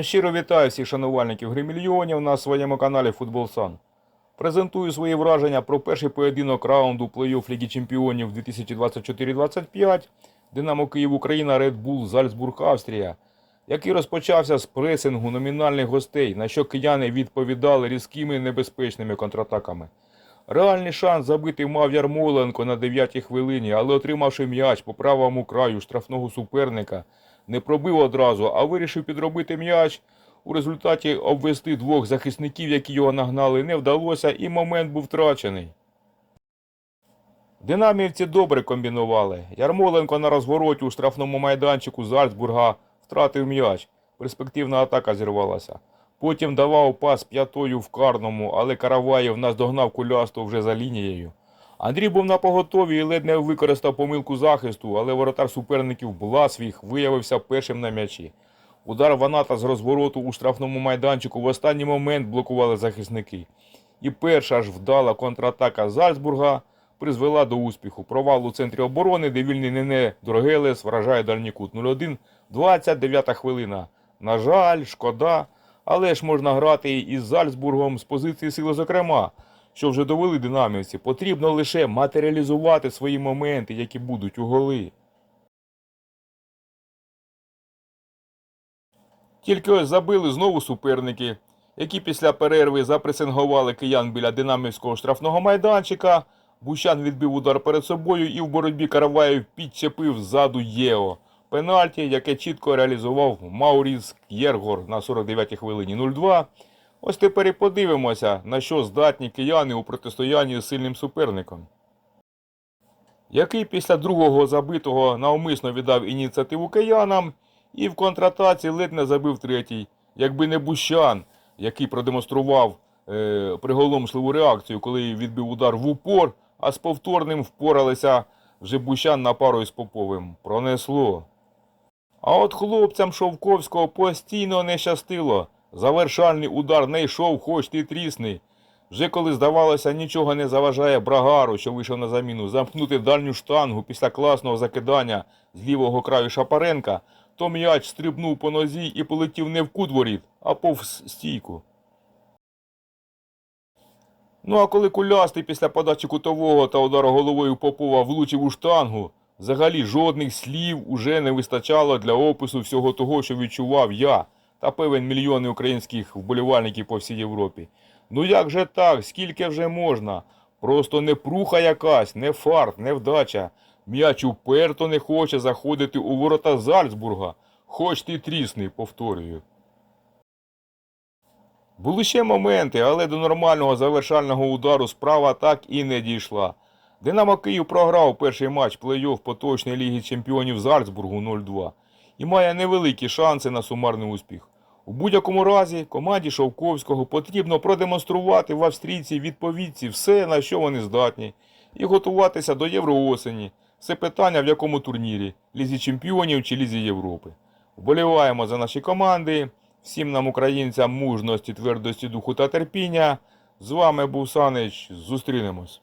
Щиро вітаю всіх шанувальників гри мільйонів на своєму каналі Футбол Сан. Презентую свої враження про перший поєдинок раунду плей-офф Ліги Чемпіонів 2024-25 Динамо Київ Україна Red Bull Зальцбург Австрія, який розпочався з пресингу номінальних гостей, на що кияни відповідали різкими небезпечними контратаками. Реальний шанс забити мав Ярмоленко на 9-й хвилині, але отримавши м'яч по правому краю штрафного суперника, не пробив одразу, а вирішив підробити м'яч. У результаті обвести двох захисників, які його нагнали, не вдалося, і момент був втрачений. Динамівці добре комбінували. Ярмоленко на розвороті у штрафному майданчику Зальцбурга втратив м'яч. Перспективна атака зірвалася. Потім давав пас п'ятою в карному, але Караваєв наздогнав кулясту вже за лінією. Андрій був на поготові і ледь не використав помилку захисту, але воротар суперників Бласвіх виявився першим на м'ячі. Удар Ваната з розвороту у штрафному майданчику в останній момент блокували захисники. І перша ж вдала контратака Зальцбурга призвела до успіху. Провал у центрі оборони, де вільний Нене Доргелес вражає дальній кут 0-1, 29 хвилина. На жаль, шкода, але ж можна грати із Зальцбургом з позиції сили зокрема, що вже довели динамівці. Потрібно лише матеріалізувати свої моменти, які будуть у голи. Тільки ось забили знову суперники, які після перерви запресингували киян біля динамівського штрафного майданчика. Бущан відбив удар перед собою і в боротьбі Караваєв підчепив ззаду Єо. Пенальті, яке чітко реалізував Мауріс К'єргор на 49-й хвилині 0-2. Ось тепер і подивимося, на що здатні кияни у протистоянні з сильним суперником. Який після другого забитого навмисно віддав ініціативу киянам і в контратаці ледь не забив третій, якби не Бущан, який продемонстрував е, приголомшливу реакцію, коли відбив удар в упор, а з повторним впоралися вже Бущан на пару із Поповим. Пронесло. А от хлопцям Шовковського постійно не щастило. Завершальний удар не йшов, хоч ти трісни. Вже коли здавалося, нічого не заважає Брагару, що вийшов на заміну, замкнути дальню штангу після класного закидання з лівого краю Шапаренка, то м'яч стрибнув по нозі і полетів не в кут воріт, а повз стійку. Ну а коли кулястий після подачі кутового та удару головою Попова влучив у штангу, взагалі жодних слів уже не вистачало для опису всього того, що відчував я та певен мільйони українських вболівальників по всій Європі. Ну як же так, скільки вже можна? Просто не пруха якась, не фарт, не вдача. М'яч уперто не хоче заходити у ворота Зальцбурга. Хоч ти трісний, повторюю. Були ще моменти, але до нормального завершального удару справа так і не дійшла. Динамо Київ програв перший матч плей-офф поточної Ліги Чемпіонів Зальцбургу 0-2 і має невеликі шанси на сумарний успіх. У будь-якому разі команді Шовковського потрібно продемонструвати в австрійці відповідці все, на що вони здатні, і готуватися до Євроосені. Все питання в якому турнірі Лізі Чемпіонів чи Лізі Європи. Вболіваємо за наші команди. Всім нам, українцям, мужності, твердості духу та терпіння. З вами був Санич. Зустрінемось.